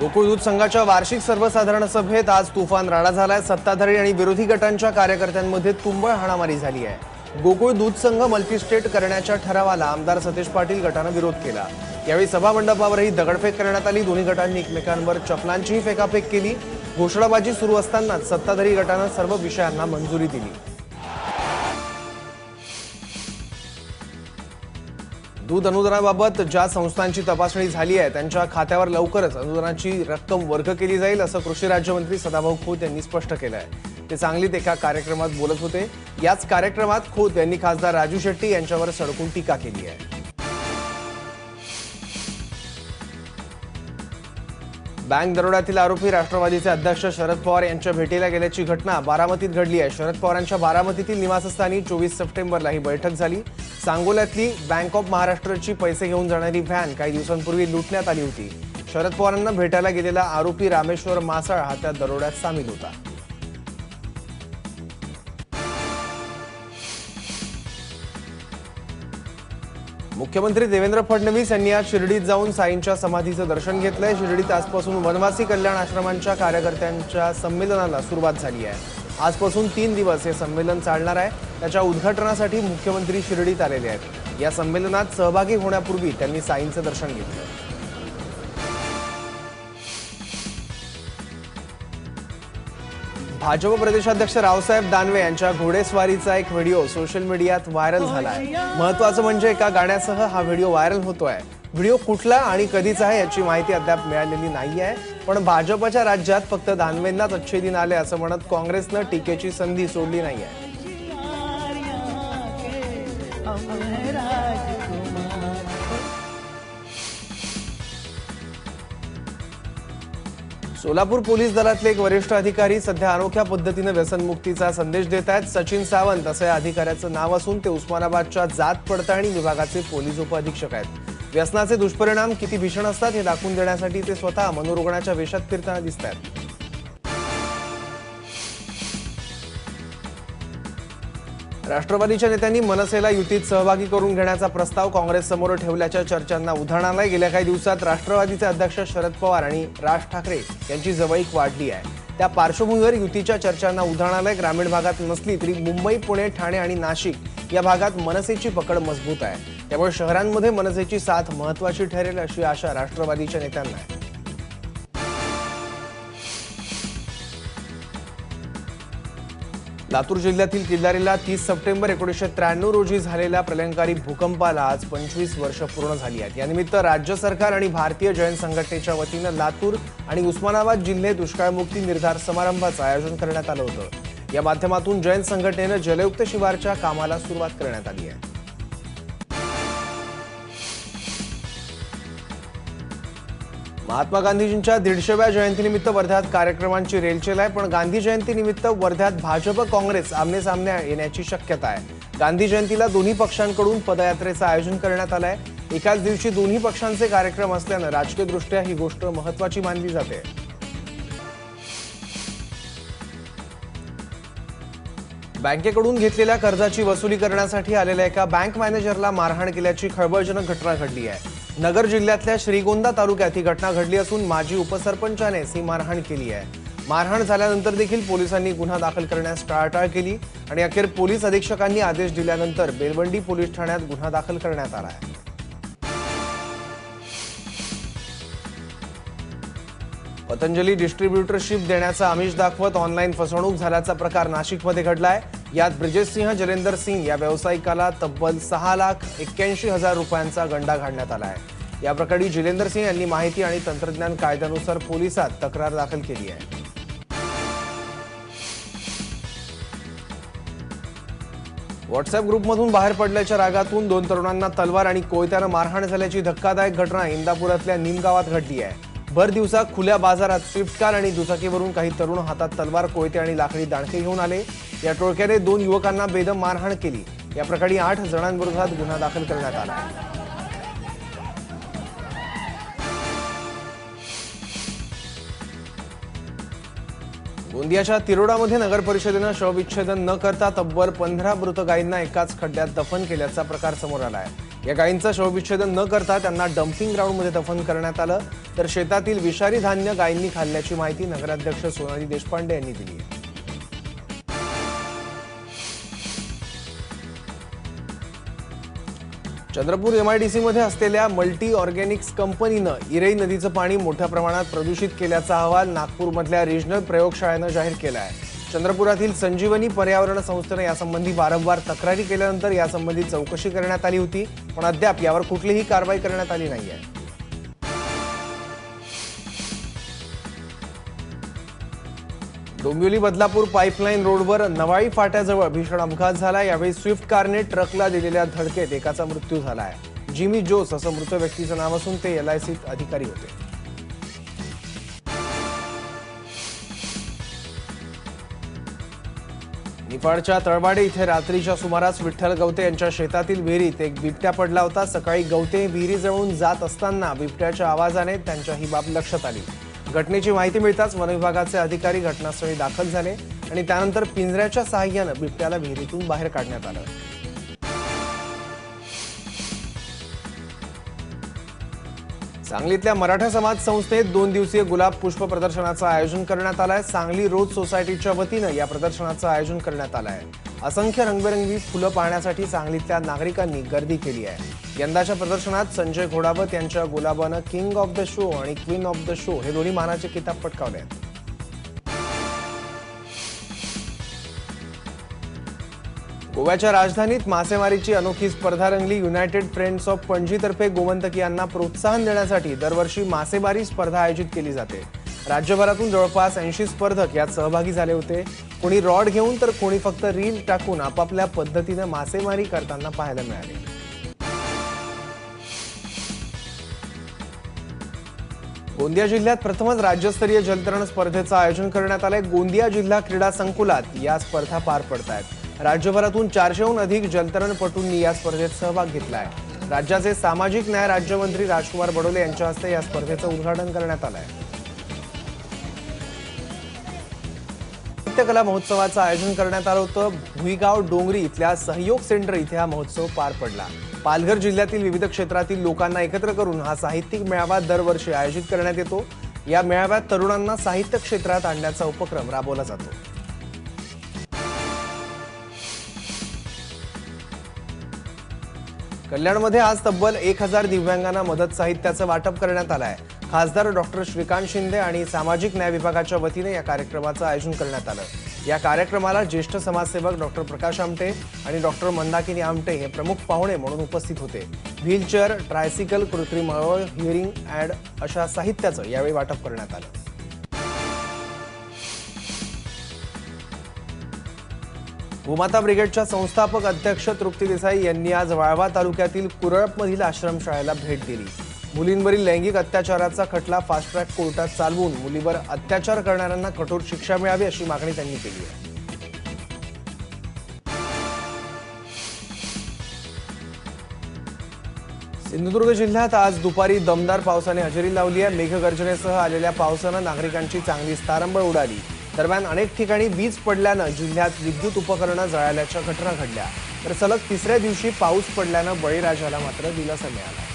गोकुळ दूध संघाच्या वार्षिक सर्वसाधारण सभेत आज तुफान राडा झालाय. सत्ताधारी आणि विरोधी गटांच्या कार्यकर्त्यांमध्ये तुंबळ हाणामारी झाली आहे. गोकुळ दूध संघ मल्टीस्टेट करण्याच्या ठरावाला आमदार सतीश पाटील गटानं विरोध केला. यावेळी सभामंडपावरही दगडफेक करण्यात आली. दोन्ही गटांनी एकमेकांवर चपलांचीही फेकाफेक केली. घोषणाबाजी सुरू असतानाच सत्ताधारी गटानं सर्व विषयांना मंजुरी दिली. दूध अनुदानाबाबत ज्या संस्थांची तपासणी झाली आहे त्यांच्या खात्यावर लवकरच अनुदानाची रक्कम वर्ग केली जाईल असं कृषी राज्यमंत्री सदाभाऊ खोत यांनी स्पष्ट केलं आहे. ते सांगलीत एका कार्यक्रमात बोलत होते. याच कार्यक्रमात खोत यांनी खासदार राजू शेट्टी यांच्यावर सडकून टीका केली आहे. बँक दरोड्यातील आरोपी राष्ट्रवादीचे अध्यक्ष शरद पवार यांच्या भेटीला गेल्याची घटना बारामतीत घडली आहे. शरद पवारांच्या बारामतीतील निवासस्थानी चोवीस सप्टेंबरला ही बैठक झाली. सांगोल्यातली बँक ऑफ महाराष्ट्रची पैसे घेऊन जाणारी व्हॅन काही दिवसांपूर्वी लुटण्यात आली होती. शरद पवारांना भेटायला गेलेला आरोपी रामेश्वर मासाळ हा त्या दरोड्यात सामील होता. मुख्यमंत्री देवेंद्र फडणवीस यांनी आज शिर्डीत जाऊन साईंच्या समाधीचं दर्शन घेतलंय. शिर्डीत आजपासून वनवासी कल्याण आश्रमांच्या कार्यकर्त्यांच्या संमेलनाला सुरुवात झाली आहे. आजपासून तीन दिवस हे संमेलन चालणार आहे. त्याच्या उद्घाटनासाठी मुख्यमंत्री शिर्डीत आलेले आहेत. या संमेलनात सहभागी होण्यापूर्वी त्यांनी साईंचं दर्शन घेतलं. भाजप प्रदेशाध्यक्ष रावसाहेब दानवे यांच्या घोडेस्वारीचा एक व्हिडिओ सोशल मीडियात व्हायरल झालाय महत्वाचं म्हणजे एका गाण्यासह हा व्हिडिओ व्हायरल होतोय. व्हिडिओ कुठला आणि कधीचा आहे याची माहिती अद्याप मिळालेली नाहीये पण भाजपच्या राज्यात फक्त दानवेंनाच अच्छे दिन आले असं म्हणत काँग्रेसनं टीकेची संधी सोडली नाहीये. सोलापूर पोलीस दलातले एक वरिष्ठ अधिकारी सध्या अनोख्या पद्धतीनं व्यसनमुक्तीचा संदेश देत आहेत. सचिन सावंत असं या अधिकाऱ्याचं नाव असून ते उस्मानाबादच्या जात पडताळणी विभागाचे पोलीस उपअधीक्षक आहेत. व्यसनाचे दुष्परिणाम किती भीषण असतात हे दाखवून देण्यासाठी ते स्वतः मनोरुग्णाच्या वेशात फिरताना दिसत आहेत राष्ट्रवादीच्या नेत्यांनी मनसेला युतीत सहभागी करून घेण्याचा प्रस्ताव काँग्रेससमोर ठेवल्याच्या चर्चांना उधाण आलंय गेल्या काही दिवसात राष्ट्रवादीचे अध्यक्ष शरद पवार आणि राज ठाकरे यांची जवळीक वाढली आहे. त्या पार्श्वभूमीवर युतीच्या चर्चांना उधाण आलंय ग्रामीण भागात नसली तरी मुंबई पुणे ठाणे आणि नाशिक या भागात मनसेची पकड मजबूत आहे. त्यामुळे शहरांमध्ये मनसेची साथ महत्वाची ठरेल अशी आशा राष्ट्रवादीच्या नेत्यांना आहे. लातूर जिल्ह्यातील किल्लारीला तीस सप्टेंबर एकोणीसशे त्र्याण्णव रोजी झालेल्या प्रलंकारी भूकंपाला आज पंचवीस वर्ष पूर्ण झाली आहेत. यानिमित्त राज्य सरकार आणि भारतीय जैन संघटनेच्या वतीनं लातूर आणि उस्मानाबाद जिल्हे दुष्काळमुक्ती निर्धार समारंभाचं आयोजन करण्यात आलं होतं. या माध्यमातून जैन संघटनेनं जलयुक्त शिवारच्या कामाला सुरुवात करण्यात आली आहे. महात्मा गांधीजींच्या दीडशेव्या जयंतीनिमित्त वर्ध्यात कार्यक्रमांची रेलचेल आहे पण गांधी जयंतीनिमित्त वर्ध्यात भाजप काँग्रेस आमने सामने येण्याची शक्यता आहे. गांधी जयंतीला दोन्ही पक्षांकडून पदयात्रेचं आयोजन करण्यात आलंय. एकाच दिवशी दोन्ही पक्षांचे कार्यक्रम असल्यानं राजकीयदृष्ट्या ही गोष्ट महत्वाची मानली जाते. बँकेकडून घेतलेल्या कर्जाची वसुली करण्यासाठी आलेल्या एका बँक मॅनेजरला मारहाण केल्याची खळबळजनक घटना घडली आहे. नगर जिल्ह्यातल्या श्रीगोंदा तालुक्यात ही घटना घडली असून माजी उपसरपंचानेच ही मारहाण केली आहे. मारहाण झाल्यानंतर देखील पोलिसांनी गुन्हा दाखल करण्यास टाळाटाळ केली आणि अखेर पोलीस अधीक्षकांनी आदेश दिल्यानंतर बेलवंडी पोलीस ठाण्यात गुन्हा दाखल करण्यात आला आहे. पतंजली डिस्ट्रीब्युटरशिप देण्याचा आमिष दाखवत ऑनलाईन फसवणूक झाल्याचा प्रकार नाशिकमध्ये घडलाय. यात ब्रिजेशसिंह जलेंदर सिंग या व्यावसायिकाला तब्बल सहा लाख एक्क्याऐंशी हजार रुपयांचा गंडा घालण्यात आला आहे. या प्रकरणी जिलेंदर सिंह यांनी माहिती आणि तंत्रज्ञान कायद्यानुसार पोलिसात तक्रार दाखल केली आहे. व्हॉट्सअप ग्रुपमधून बाहेर पडल्याच्या रागातून दोन तरुणांना तलवार आणि कोयत्यानं मारहाण झाल्याची धक्कादायक घटना इंदापुरातल्या निमगावात घडली आहे. भर दिवसा खुल्या बाजारात स्विफ्ट कार आणि दुचाकीवरून काही तरुण हातात तलवार कोयते आणि लाकडी दाणके घेऊन आले. या टोळक्याने दोन युवकांना बेदम मारहाण केली. या प्रकरणी आठ जणांविरोधात गुन्हा दाखल करण्यात आला. गोंदियाच्या तिरोडामध्ये नगर परिषदेनं शवविच्छेदन न करता तब्बल पंधरा मृत गायींना एकाच खड्ड्यात दफन केल्याचा प्रकार समोर आला आहे. या गायींचं शवविच्छेदन न करता त्यांना डम्पिंग ग्राउंडमध्ये दफन करण्यात आलं. तर शेतातील विषारी धान्य गायींनी खाल्ल्याची माहिती नगराध्यक्ष सोनाली देशपांडे यांनी दिली आहे. चंद्रपूर एमआयडीसीमध्ये असलेल्या मल्टी ऑर्गॅनिक्स कंपनीनं इरई नदीचं पाणी मोठ्या प्रमाणात प्रदूषित केल्याचा अहवाल नागपूरमधल्या रिजनल प्रयोगशाळेनं जाहीर केला आहे. चंद्रपुरातील संजीवनी पर्यावरण संस्थेनं यासंबंधी वारंवार तक्रारी केल्यानंतर यासंबंधी चौकशी करण्यात आली होती. पण अद्याप यावर कुठलीही कारवाई करण्यात आली नाहीये डोंबिवली बदलापूर पाईपलाईन रोडवर नवाळी फाट्याजवळ भीषण अपघात झाला यावेळी स्विफ्ट कारने ट्रकला दिलेल्या धडकेत एकाचा मृत्यू झाला आहे जिमी जोस असं मृत व्यक्तीचं नाव असून ते एलआयसीत अधिकारी होते. निफाडच्या तळवाडे इथे रात्रीच्या सुमारास विठ्ठल गवते यांच्या शेतातील विहिरीत एक बिबट्या पडला होता. सकाळी गवते विहिरी जवळून जात असताना बिबट्याच्या आवाजाने त्यांच्या ही बाब लक्षात आली. घटनेची माहिती मिळताच वनविभागाचे अधिकारी घटनास्थळी दाखल झाले आणि त्यानंतर पिंजऱ्याच्या सहाय्यानं बिबट्याला विहिरीतून बाहेर काढण्यात आलं. सांगलीतल्या मराठा समाज संस्थेत दोन दिवसीय गुलाब पुष्प प्रदर्शनाचं आयोजन करण्यात आलं आहे सांगली रोज सोसायटीच्या वतीनं या प्रदर्शनाचं आयोजन करण्यात आलं आहे असंख्य रंगबेरंगी फुलं पाहण्यासाठी सांगलीतल्या नागरिकांनी गर्दी केली आहे. यंदाच्या प्रदर्शनात संजय घोडावत यांच्या गुलाबानं किंग ऑफ द शो आणि क्वीन ऑफ द शो हे दोन्ही मानाचे किताब पटकावले आहेत. गोव्याच्या राजधानीत मासेमारीची अनोखी स्पर्धा रंगली. युनायटेड फ्रेंड्स ऑफ पणजीतर्फे गोमंतकी यांना प्रोत्साहन देण्यासाठी दरवर्षी मासेमारी स्पर्धा आयोजित केली जाते. राज्यभरातून जवळपास ऐंशी स्पर्धक यात सहभागी झाले होते. कोणी रॉड घेऊन तर कोणी फक्त रील टाकून आपापल्या पद्धतीनं मासेमारी करताना पाहायला मिळाले. गोंदिया जिल्ह्यात प्रथमच राज्यस्तरीय जलतरण स्पर्धेचं आयोजन करण्यात आलंय. गोंदिया जिल्हा क्रीडा संकुलात या स्पर्धा पार पडत आहेत राज्यभरातून चारशेहून अधिक जलतरणपटूंनी या स्पर्धेत सहभाग घेतलाय. राज्याचे सामाजिक न्याय राज्यमंत्री राजकुमार बडोले यांच्या हस्ते या स्पर्धेचं उद्घाटन करण्यात आलं आहे नृत्यकला महोत्सवाचं आयोजन करण्यात आलं होतं. भुईगाव डोंगरी इथल्या सहयोग सेंटर इथे हा महोत्सव पार पडला. पालघर जिल्ह्यातील विविध क्षेत्रातील लोकांना एकत्र करून हा साहित्यिक मेळावा दरवर्षी आयोजित करण्यात येतो. या मेळाव्यात तरुणांना साहित्य क्षेत्रात आणण्याचा उपक्रम राबवला जातो. कल्याणमध्ये आज तब्बल एक हजार दिव्यांगांना मदत साहित्याचं वाटप करण्यात आलं आहे खासदार डॉक्टर श्रीकांत शिंदे आणि सामाजिक न्याय विभागाच्या वतीने या कार्यक्रमाचं आयोजन करण्यात आलं. या कार्यक्रमाला ज्येष्ठ समाजसेवक डॉक्टर प्रकाश आमटे आणि डॉक्टर मंदाकिनी आमटे हे प्रमुख पाहुणे म्हणून उपस्थित होते. व्हीलचेअर ट्रायसिकल कृत्रिम हिअरिंग ॲड अशा साहित्याचं यावेळी वाटप करण्यात आलं. भूमाता ब्रिगेडच्या संस्थापक अध्यक्ष तृप्ती देसाई यांनी आज वाळवा तालुक्यातील कुरळपमधील आश्रमशाळेला भेट दिली. मुलींवरील लैंगिक अत्याचाराचा खटला फास्ट ट्रॅक कोर्टात चालवून मुलीवर अत्याचार करणाऱ्यांना कठोर शिक्षा मिळावी अशी मागणी त्यांनी केली आहे. सिंधुदुर्ग जिल्ह्यात आज दुपारी दमदार पावसाने हजेरी लावली आहे. मेघगर्जनेसह आलेल्या पावसानं नागरिकांची चांगली तारंबळ उडाली. दरम्यान अनेक ठिकाणी वीज पडल्यानं जिल्ह्यात विद्युत उपकरणं जळाल्याच्या घटना घडल्या. तर सलग तिसऱ्या दिवशी पाऊस पडल्यानं बळीराजाला मात्र दिलासा मिळाला.